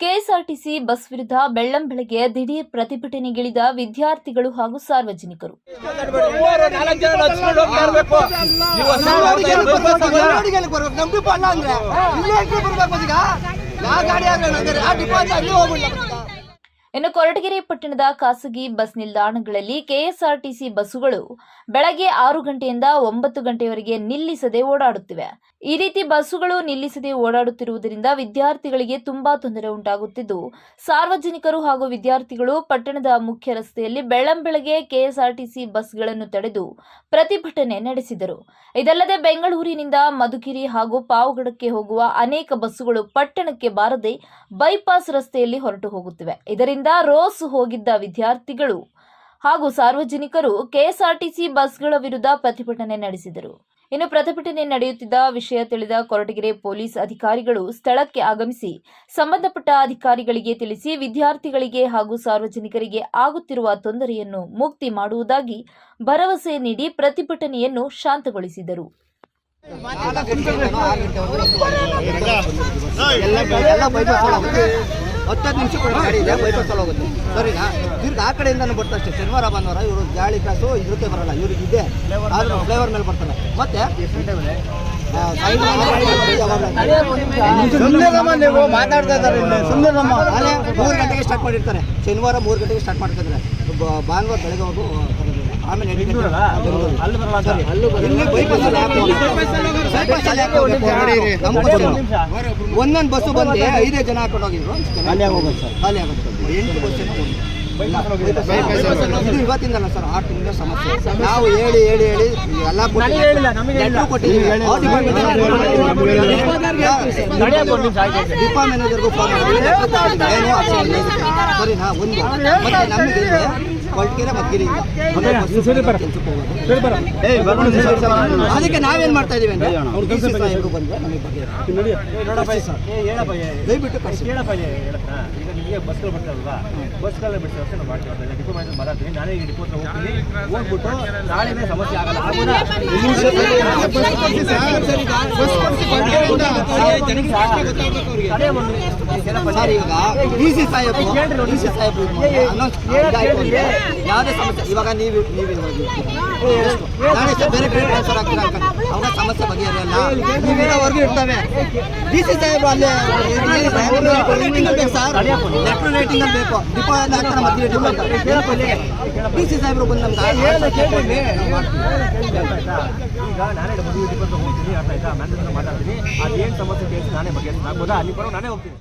KSRTC bus ವಿರುದ್ಧ ಬೆಳ್ಳಂಬೆಳಗ್ಗೆ ದಿಢೀರ್ ಪ್ರತಿಭಟನೆಗಿಳಿದ ವಿದ್ಯಾರ್ಥಿಗಳು ಹಾಗೂ ಸಾರ್ವಜನಿಕರು. ಇನ್ನು ಕೊರಟಗೆರೆ ಪಟ್ಟಣದ ಖಾಸಗಿ ಬಸ್ ನಿಲ್ದಾಣಗಳಲ್ಲಿ ಕೆಎಸ್ಆರ್ಟಿಸಿ ಬಸ್ಸುಗಳು ಬೆಳಗ್ಗೆ ಆರು ಗಂಟೆಯಿಂದ ಒಂಬತ್ತು ಗಂಟೆಯವರೆಗೆ ನಿಲ್ಲಿಸದೆ ಓಡಾಡುತ್ತಿವೆ. ಈ ರೀತಿ ಬಸ್ಸುಗಳು ನಿಲ್ಲಿಸದೆ ಓಡಾಡುತ್ತಿರುವುದರಿಂದ ವಿದ್ಯಾರ್ಥಿಗಳಿಗೆ ತುಂಬಾ ತೊಂದರೆ ಉಂಟಾಗುತ್ತಿದ್ದು, ಸಾರ್ವಜನಿಕರು ಹಾಗೂ ವಿದ್ಯಾರ್ಥಿಗಳು ಪಟ್ಟಣದ ಮುಖ್ಯ ರಸ್ತೆಯಲ್ಲಿ ಬೆಳ್ಳಂಬೆಳಗ್ಗೆ ಕೆಎಸ್ಆರ್ಟಿಸಿ ಬಸ್ಗಳನ್ನು ತಡೆದು ಪ್ರತಿಭಟನೆ ನಡೆಸಿದರು. ಇದಲ್ಲದೆ ಬೆಂಗಳೂರಿನಿಂದ ಮಧುಕಿರಿ ಹಾಗೂ ಪಾವಗಡಕ್ಕೆ ಹೋಗುವ ಅನೇಕ ಬಸ್ಸುಗಳು ಪಟ್ಟಣಕ್ಕೆ ಬಾರದೆ ಬೈಪಾಸ್ ರಸ್ತೆಯಲ್ಲಿ ಹೊರಟು ಹೋಗುತ್ತಿವೆ. ಇದರಿಂದ ರೋಸ್ ಹೋಗಿದ್ದ ವಿದ್ಯಾರ್ಥಿಗಳು ಹಾಗೂ ಸಾರ್ವಜನಿಕರು ಕೆಎಸ್ಆರ್ಟಿಸಿ ಬಸ್ಗಳ ವಿರುದ್ಧ ಪ್ರತಿಭಟನೆ ನಡೆಸಿದರು. ಇನ್ನು ಪ್ರತಿಭಟನೆ ನಡೆಯುತ್ತಿದ್ದ ವಿಷಯ ತಿಳಿದ ಕೊರಟಗೆರೆ ಪೊಲೀಸ್ ಅಧಿಕಾರಿಗಳು ಸ್ಥಳಕ್ಕೆ ಆಗಮಿಸಿ ಸಂಬಂಧಪಟ್ಟ ಅಧಿಕಾರಿಗಳಿಗೆ ತಿಳಿಸಿ ವಿದ್ಯಾರ್ಥಿಗಳಿಗೆ ಹಾಗೂ ಸಾರ್ವಜನಿಕರಿಗೆ ಆಗುತ್ತಿರುವ ತೊಂದರೆಯನ್ನು ಮುಕ್ತಿ ಮಾಡುವುದಾಗಿ ಭರವಸೆ ನೀಡಿ ಪ್ರತಿಭಟನೆಯನ್ನು ಶಾಂತಗೊಳಿಸಿದರು. ಹೋಗುತ್ತೆ ಹತ್ತತ್ತು ನಿಮಿಷ ಕೂಡ ಗಾಡಿ ಇದೆ ಬೈಪಾಸ್ ಹೋಗುತ್ತೆ. ಸರಿನಾ? ತಿರ್ಗಿ ಆ ಕಡೆಯಿಂದನೂ ಬರ್ತಾ ಅಷ್ಟೇ. ಶನಿವಾರ ಭಾನುವಾರ ಇವರು ಗಾಳಿ ಕಾಸು ಇದಕ್ಕೆ ಬರಲ್ಲ. ಇವ್ರಿಗೆ ಇದೆ. ಆದರೂ ಫ್ಲೇವರ್ ಮೇಲೆ ಬರ್ತಾರೆ. ಮತ್ತೆ? ನೀವು ಮಾತಾಡ್ತಾ ಇದ್ದಾರೆ ಸುಮ್ಮನೆ ನಮ್ಮ ಮೂರು ಗಂಟೆಗೆ ಸ್ಟಾರ್ಟ್ ಮಾಡಿರ್ತಾರೆ. ಶನಿವಾರ ಮೂರು ಗಂಟೆಗೆ ಸ್ಟಾರ್ಟ್ ಮಾಡ್ತಿದ್ದಾರೆ. ಬ- ಭಾನುವಾರ ಬೆಳಗ್ಗೆ ಹೋಗು ಆಮೇಲೆ. ಒಂದೊಂದು ಬಸ್ಸು ಬಂದು ಐದೇ ಜನ ಹಾಕೊಂಡು ಹೋಗಿದ್ರು ಖಾಲಿ ಸರ್ ಖಾಲಿ ಆಗುತ್ತೆ ಎಂಟು ಬಸ್ ಇದು ಇವತ್ತಿಂದಲ್ಲ ಸರ್ ಆರು ತಿಂಗಳ ಸಮಸ್ಯೆ ನಾವು ಹೇಳಿ ಹೇಳಿ ಹೇಳಿ ಎಲ್ಲ. ಡಿಪಾ ಮ್ಯಾನೇಜರ್ಗೂ ಫೋನ್ ಮಾಡಿ. ಸರಿನಾ ಒಂದು ಮತ್ತೆ ನಮಗೆ ಮದ್ಗಿರಿಯಿಂದ ಅದಕ್ಕೆ ನಾವೇನ್ ಮಾಡ್ತಾ ಇದೀವಿ ಅಂದ್ರೆ ಡಿ ಸಿ ಸಾಹೇಬ್ರು ಬಂದ್ರೆ ನಮಗೆ ಬಗ್ಗೆ ದಯವಿಟ್ಟು ಕಳಿಸಿ ಕೇಳಪ್ಪ ಇಲ್ಲಿ ಹೇಳತ್ತಾ ಈಗ ನಿಮಗೆ ಬಸ್ಗಳು ಬರ್ತಲ್ವಾ ಬಸ್ಗಳನ್ನ ಬಿಡಿಸೋ ವ್ಯವಸ್ಥೆ ನಾವು ಮಾಡ್ತೀವಿ ಡಿಪೋ ನಾನೇ ಡಿಪೋ ಹೋಗ್ತೀನಿ ಹೋಗ್ಬಿಟ್ಟು ನಾಳೆನೇ ಸಮಸ್ಯೆ ಆಗಲ್ಲ ಯಾವುದೇ ಸಮಸ್ಯೆ ಇವಾಗ ನೀವು ನೀವು ಬೇರೆ ಬೇರೆ ಟ್ರಾನ್ಸ್ಫರ್ ಆಗ್ತೀರಾ ಸಮಸ್ಯೆ ಬಗೆಹರಿಯಲ್ಲ. ನೀವಿರೋವರೆಗೂ ಇರ್ತವೆ ಡಿ ಸಿ ಸಾಹೇಬ್ರು ಅಲ್ಲೇ ರೇಟಿಂಗ್ ಬೇಕು ಸರ್ ಲೆಟರ್ ರೇಟಿಂಗ್ ಅಲ್ಲಿ ಬೇಕು. ಡಿಪೋ ಹಾಕ್ತಾರೆ ಮಧ್ಯೆ ಡಿಪೋ ಡಿ ಸಿ ಸಾಹೇಬ್ರು ಬಂದು ನಮ್ಗೆ ಈಗ ನಾನೇ ಮದುವೆ ಡಿಪೋ ಹತ್ರ ಹೋಗ್ತೀನಿ. ಅರ್ಥ ಆಯ್ತಾ? ಮ್ಯಾನೇಜರ್ ಮಾತಾಡ್ತೀನಿ. ಅದೇನು ಸಮಸ್ಯೆ ಕೇಳಿಸಿ ನಾನೇ ಬಗ್ಗೆ ಆಗ್ಬೋದಾ? ಅಲ್ಲಿ ಬರೋ ನಾನೇ ಹೋಗ್ತೀನಿ.